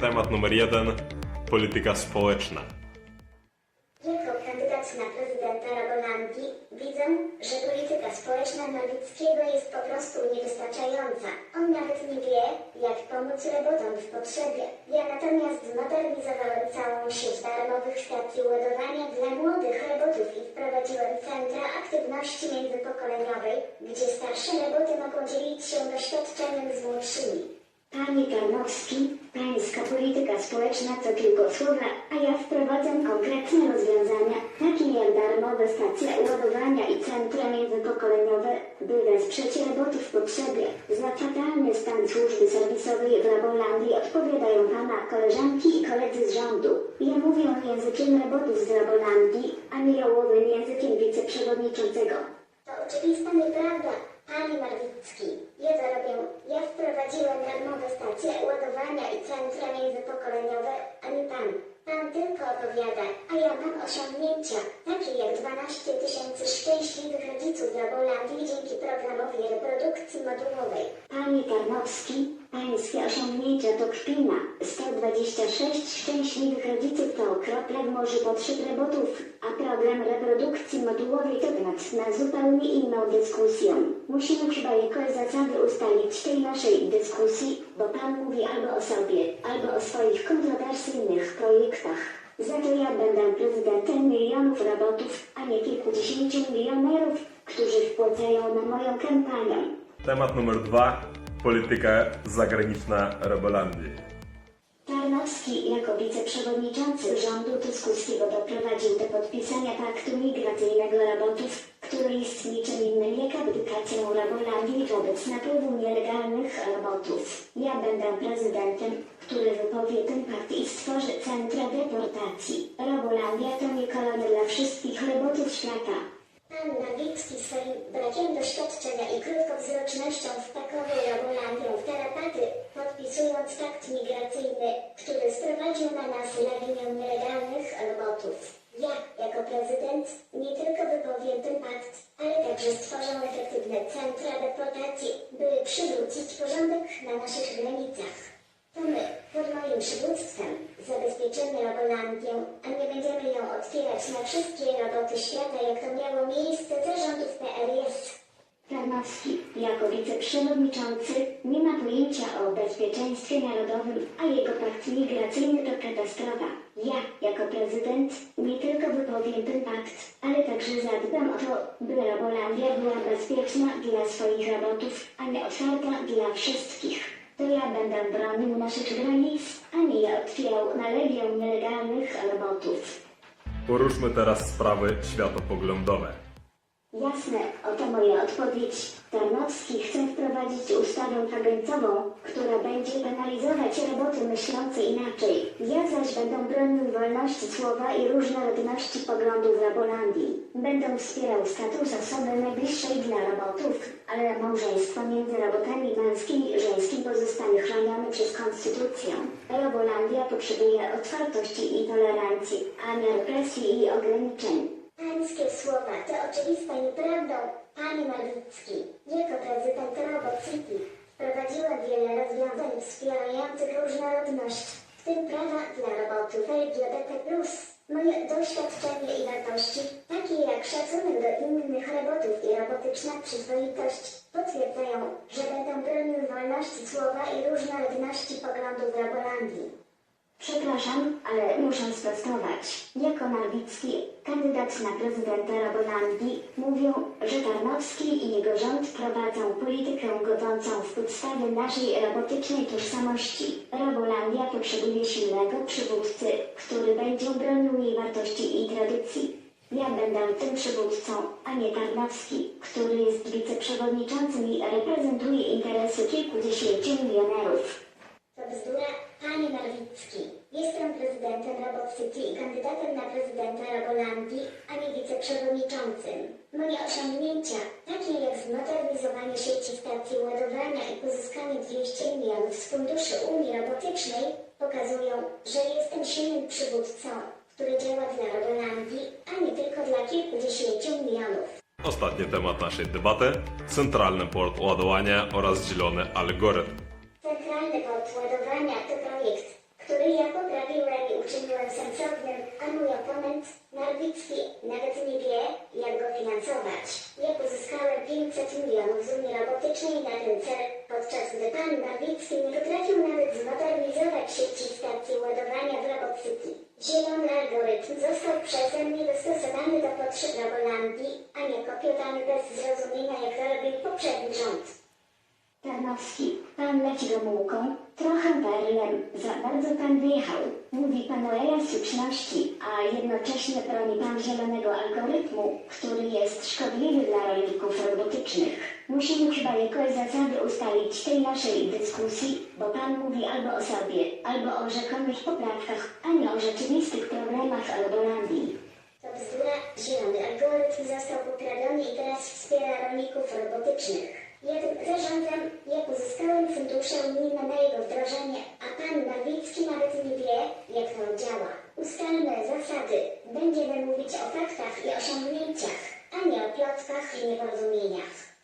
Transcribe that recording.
Temat numer jeden. Polityka społeczna. Jako kandydat na prezydenta Rabolandii widzę, że polityka społeczna Nowickiego jest po prostu niewystarczająca. On nawet nie wie, jak pomóc robotom w potrzebie. Ja natomiast zmodernizowałem całą sieć darmowych stacji ładowania dla młodych robotów i wprowadziłem centra aktywności międzypokoleniowej, gdzie starsze roboty mogą dzielić się doświadczeniem z młodszymi. Panie Tarnowski, pańska polityka społeczna to tylko słowa, a ja wprowadzam konkretne rozwiązania, takie jak darmowe stacje ładowania i centra międzypokoleniowe, by wesprzeć robotów w potrzebie. Za fatalny stan służby serwisowej w Rabolandii odpowiadają pana koleżanki i koledzy z rządu. Ja mówię językiem robotów z Rabolandii, a nie jałowym językiem wiceprzewodniczącego. To oczywista nieprawda, panie Marwicki. Ja to robię. Ja wprowadziłem darmowe stacje ładowania i centra międzypokoleniowe, a nie pan. Pan tylko opowiada, a ja mam osiągnięcia, takie jak 12 tysięcy szczęśliwych rodziców w Labolandii dzięki programowi reprodukcji modułowej. Panie Tarnowski, pańskie osiągnięcia to kpina. 126 szczęśliwych rodziców to kropla w morzu potrzeb robotów, a program reprodukcji modułowej to temat na zupełnie inną dyskusję. Musimy chyba jakoś zasady ustalić tej naszej dyskusji, bo pan mówi albo o sobie, albo o swoich kontrowersyjnych projektach. Za to ja będę prezydentem milionów robotów, a nie kilkudziesięciu milionerów, którzy wpłacają na moją kampanię. Temat numer dwa. Polityka zagraniczna Robolandii. Tarnowski jako wiceprzewodniczący rządu Tuskulskiego doprowadził do podpisania paktu migracyjnego robotów, który jest niczym innym jak abdykacją Rabolandii wobec napływu nielegalnych robotów. Ja będę prezydentem, który wypowie ten pakt i stworzy centra deportacji. Rabolandia to nie kolonia dla wszystkich robotów świata. Pan Nawicki swoim brakiem doświadczenia i krótkowzrocznością wpakował Rabolandię w tarapaty, podpisując pakt migracyjny, który sprowadził na nas lawinę nielegalnych robotów. Ja, jako prezydent, nie tylko wypowiem ten pakt, ale także stworzę efektywne centra deportacji, by przywrócić porządek na naszych granicach. To my, moim przywództwem, zabezpieczymy Robolandię, a nie będziemy ją otwierać na wszystkie roboty świata, jak to miało miejsce za rządów PRS. Tarnowski, jako wiceprzewodniczący, nie ma pojęcia o bezpieczeństwie narodowym, a jego pakt migracyjny to katastrofa. Ja, jako prezydent, nie tylko wypowiem ten pakt, ale także zadbam o to, by Robolandia była bezpieczna dla swoich robotów, a nie otwarta dla wszystkich. To ja będę bronił naszych granic, a nie otwierał na legię nielegalnych robotów. Poruszmy teraz sprawy światopoglądowe. Jasne, oto moja odpowiedź. Tarnowski chce wprowadzić ustawę kagańcową, która będzie penalizować roboty myślące inaczej. Ja zaś będę bronił wolności słowa i różnorodności poglądów Rabolandii. Będę wspierał status osoby najbliższej dla robotów, ale małżeństwo między robotami męskim i żeńskim pozostanie chronione przez konstytucję. Robolandia potrzebuje otwartości i tolerancji, a nie represji i ograniczeń. Pańskie słowa to oczywistą nieprawdą, panie Marwicki. Jako prezydent Robot City wprowadziłem wiele rozwiązań wspierających różnorodność, w tym prawa dla robotów LGBT+. Moje doświadczenie i wartości, takie jak szacunek do innych robotów i robotyczna przyzwoitość, potwierdzają, że będę bronił wolności słowa i różnorodności poglądów Rabolandii. Przepraszam, ale muszę sprostować. Jako Nawicki, kandydat na prezydenta Rabolandii, mówią, że Tarnowski i jego rząd prowadzą politykę godzącą w podstawy naszej robotycznej tożsamości. Rabolandia potrzebuje silnego przywódcy, który będzie bronił jej wartości i tradycji. Ja będę tym przywódcą, a nie Tarnowski, który jest wiceprzewodniczącym i reprezentuje interesy kilkudziesięciu milionerów. Panie Marwicki. Jestem prezydentem Robot City i kandydatem na prezydenta Robolandii, a nie wiceprzewodniczącym. Moje osiągnięcia, takie jak zmodernizowanie sieci stacji ładowania i pozyskanie 200 milionów z funduszy Unii Robotycznej, pokazują, że jestem silnym przywódcą, który działa dla Robolandii, a nie tylko dla kilkudziesięciu milionów. Ostatni temat naszej debaty. Centralny port ładowania oraz zielony algorytm. Centralny zdalny port ładowania to projekt, który ja poprawiłem i uczyniłem sensownym, a mój oponent, Narwicki, nawet nie wie, jak go finansować. Ja pozyskałem 500 milionów z Unii Robotycznej na ten cel, podczas gdy pan Narwicki nie potrafił nawet zmodernizować sieci stacji ładowania w Robot City. Zielony algorytm został przeze mnie dostosowany do potrzeb Robolandii, a nie kopiowany bez zrozumienia, jak to rząd. Tarnowski, pan leci Romułką, trochę berlem, za bardzo pan wyjechał. Mówi pan o elastyczności, a jednocześnie broni pan zielonego algorytmu, który jest szkodliwy dla rolników robotycznych. Musimy chyba jakoś zasady ustalić tej naszej dyskusji, bo pan mówi albo o sobie, albo o rzekomych poprawkach, a nie o rzeczywistych problemach Albolandii. To bzdura, zielony algorytm został poprawiony i teraz wspiera rolników robotycznych. Tym zarządzam, ja pozyskałem fundusze unijne na jego wdrożenie, a pan Nawicki nawet nie wie, jak to działa. Ustalmy zasady. Będziemy mówić o faktach i osiągnięciach, a nie o plotkach i nieporozumieniach.